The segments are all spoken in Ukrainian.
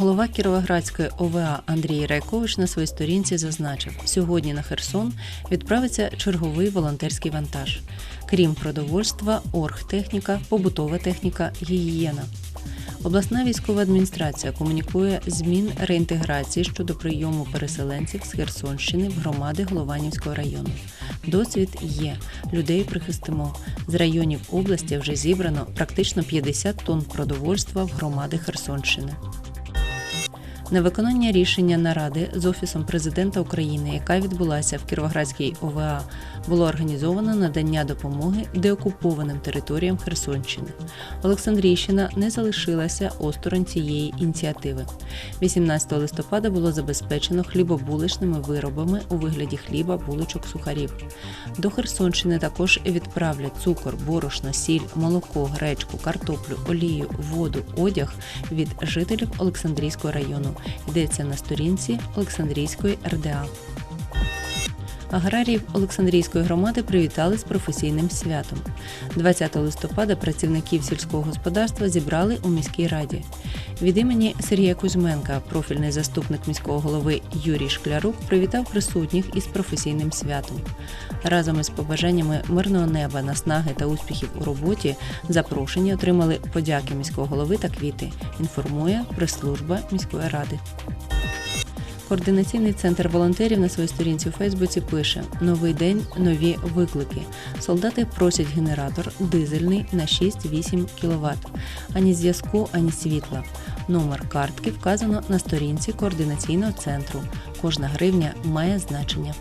Голова Кіровоградської ОВА Андрій Райкович на своїй сторінці зазначив, сьогодні на Херсон відправиться черговий волонтерський вантаж. Крім продовольства, оргтехніка, побутова техніка, гігієна. Обласна військова адміністрація комунікує змін реінтеграції щодо прийому переселенців з Херсонщини в громади Голованівського району. Досвід є. Людей прихистимо. З районів області вже зібрано практично 50 тонн продовольства в громади Херсонщини. На виконання рішення наради з офісом президента України, яка відбулася в Кіровоградській ОВА, було організовано надання допомоги деокупованим територіям Херсонщини. Олександрійщина не залишилася осторонь цієї ініціативи. 18 листопада було забезпечено хлібобуличними виробами у вигляді хліба, булочок, сухарів. До Херсонщини також відправлять цукор, борошно, сіль, молоко, гречку, картоплю, олію, воду, одяг від жителів Олександрійського району. Йдеться на сторінці Олександрійської РДА. Аграріїв Олександрійської громади привітали з професійним святом. 20 листопада працівників сільського господарства зібрали у міській раді. Від імені Сергія Кузьменка, профільний заступник міського голови Юрій Шклярук, привітав присутніх із професійним святом. Разом із побажаннями мирного неба, наснаги та успіхів у роботі запрошені отримали подяки міського голови та квіти. Інформує прес-служба міської ради. Координаційний центр волонтерів на своїй сторінці у Фейсбуці пише: Новий день, нові виклики. Солдати просять генератор дизельний на 6-8 кВт. Ані зв'язку, ані світла. Номер картки вказано на сторінці координаційного центру. Кожна гривня має значення.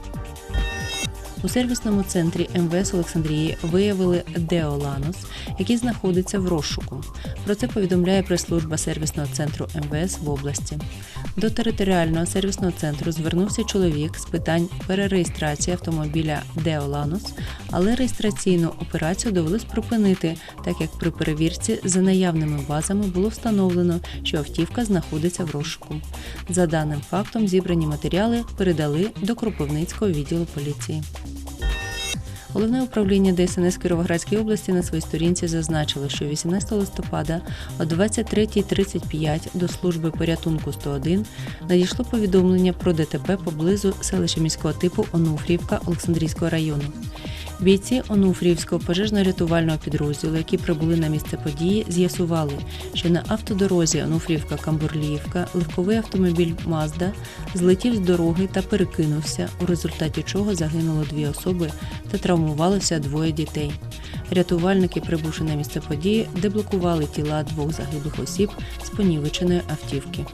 У сервісному центрі МВС Олександрії виявили Деоланус, який знаходиться в розшуку. Про це повідомляє прес-служба сервісного центру МВС в області. До територіального сервісного центру звернувся чоловік з питань перереєстрації автомобіля Деоланус, але реєстраційну операцію довелось припинити, так як при перевірці за наявними базами було встановлено, що автівка знаходиться в розшуку. За даним фактом, зібрані матеріали передали до Кропивницького відділу поліції. Головне управління ДСНС Кіровоградської області на своїй сторінці зазначило, що 18 листопада о 23.35 до служби порятунку 101 надійшло повідомлення про ДТП поблизу селища міського типу Онуфрівка Олександрійського району. Бійці Онуфрівського пожежно-рятувального підрозділу, які прибули на місце події, з'ясували, що на автодорозі Онуфрівка-Камбурліївка легковий автомобіль Мазда злетів з дороги та перекинувся, у результаті чого загинуло дві особи та травмувалося двоє дітей. Рятувальники, прибувши на місце події, деблокували тіла двох загиблих осіб з понівеченої автівки.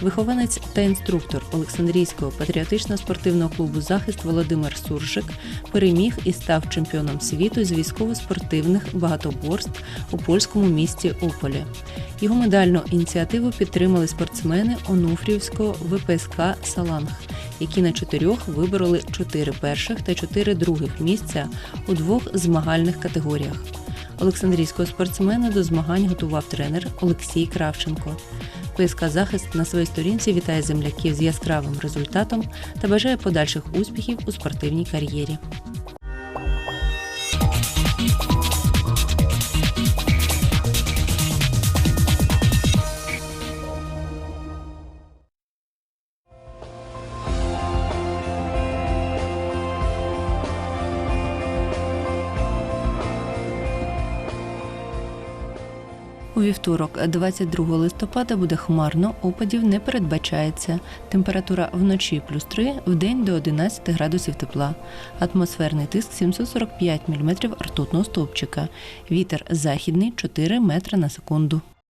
Вихованець та інструктор Олександрійського патріотично-спортивного клубу Захист Володимир Суржик переміг і став чемпіоном світу з військово-спортивних багатоборств у польському місті Ополі. Його медальну ініціативу підтримали спортсмени Онуфрівського ВПСК Саланг, які на чотирьох вибороли чотири перших та чотири других місця у двох змагальних категоріях. Олександрійського спортсмена до змагань готував тренер Олексій Кравченко. ПСК Захист на своїй сторінці вітає земляків з яскравим результатом та бажає подальших успіхів у спортивній кар'єрі. У вівторок, 22 листопада, буде хмарно, опадів не передбачається. Температура вночі плюс 3, в день до 11 градусів тепла. Атмосферний тиск 745 мм ртутного стовпчика. Вітер західний 4 метри на секунду.